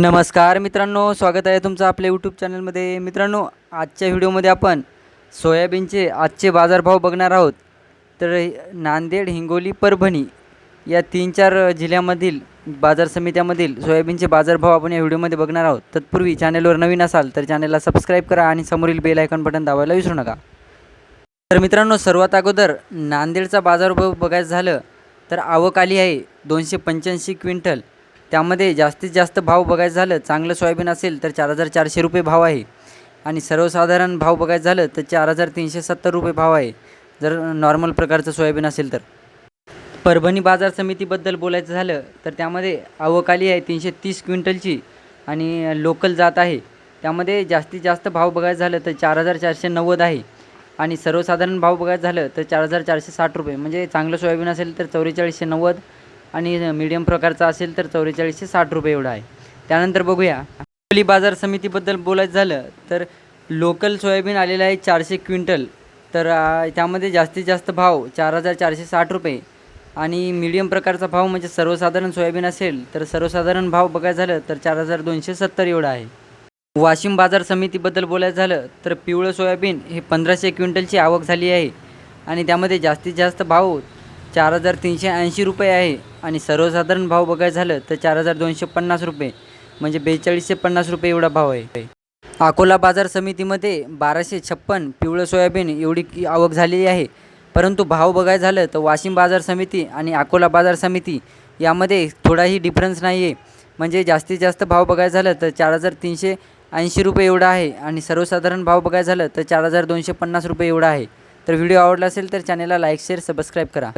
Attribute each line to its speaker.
Speaker 1: नमस्कार मित्रांनो स्वागत आहे तुमचं आपल्या यूट्यूब चॅनलमध्ये मित्रांनो आजच्या व्हिडिओमध्ये आपण सोयाबीनचे आजचे बाजारभाव बघणार आहोत. तर नांदेड हिंगोली परभणी या तीन चार जिल्ह्यामधील बाजार समित्यामधील सोयाबीनचे बाजारभाव आपण या व्हिडिओमध्ये बघणार आहोत. तत्पूर्वी चॅनलवर नवीन असाल तर चॅनलला सबस्क्राईब करा आणि समोरील बेल आयकॉन बटन दाबायला विसरू नका. तर मित्रांनो सर्वात अगोदर नांदेडचा बाजारभाव बघायचं झालं तर आवक आली आहे दोनशे पंच्याऐंशी क्विंटल. त्यामध्ये जास्तीत जास्त भाव बघायचं झालं चांगलं सोयाबीन असेल तर चार हजार चारशे रुपये भाव आहे. आणि सर्वसाधारण भाव बघायचं झालं तर चार हजार तीनशे सत्तर रुपये भाव आहे. जर नॉर्मल प्रकारचं सोयाबीन असेल तर. परभणी बाजार समितीबद्दल बोलायचं झालं तर त्यामध्ये आवक आली आहे तीनशे तीस क्विंटलची आणि लोकल जात आहे. त्यामध्ये जास्तीत जास्त भाव बघायचं झालं तर चार हजार चारशे नव्वद आहे. आणि सर्वसाधारण भाव बघायचं झालं तर चार हजार चारशे साठ रुपये. म्हणजे चांगलं सोयाबीन असेल तर चौवेचाळीसशे नव्वद आणि मीडियम प्रकारचा असेल तर चौवेचाळीसशे साठ रुपये एवढा आहे. त्यानंतर बघूया. हिंगोली बाजार समितीबद्दल बोलायचं झालं तर लोकल सोयाबीन आलेलं आहे चारशे क्विंटल. तर त्यामध्ये जास्तीत जास्त भाव चार हजार चारशे साठ रुपये. आणि मीडियम प्रकारचा भाव म्हणजे सर्वसाधारण सोयाबीन असेल तर सर्वसाधारण भाव बघायचं झालं तर चार हजार दोनशे सत्तर एवढा आहे. वाशिम बाजार समितीबद्दल बोलायचं झालं तर पिवळं सोयाबीन हे पंधराशे क्विंटलची आवक झाली आहे. आणि त्यामध्ये जास्तीत जास्त भाव चार हजार तीनशे ऐंशी रुपये आहे. आणि सर्वसाधारण भाव बघायचं झालं तर चार हजार दोनशे पन्नास रुपये. म्हणजे बेचाळीसशे पन्नास रुपये एवढा भाव आहे. अकोला बाजार समितीमध्ये बाराशे छप्पन पिवळं सोयाबीन एवढी आवक झालेली आहे. परंतु भाव बघायचं झालं तर वाशिम बाजार समिती आणि अकोला बाजार समिती यामध्ये थोडाही डिफरन्स नाही आहे म्हणजे जास्तीत जास्त भाव बघायचं झालं तर चार हजार तीनशे ऐंशी रुपये एवढा आहे. आणि सर्वसाधारण भाव बघायचं झालं तर चार हजार दोनशे पन्नास रुपये एवढा आहे. तर व्हिडिओ आवडला असेल तर चॅनलला लाईक शेअर सबस्क्राईब करा.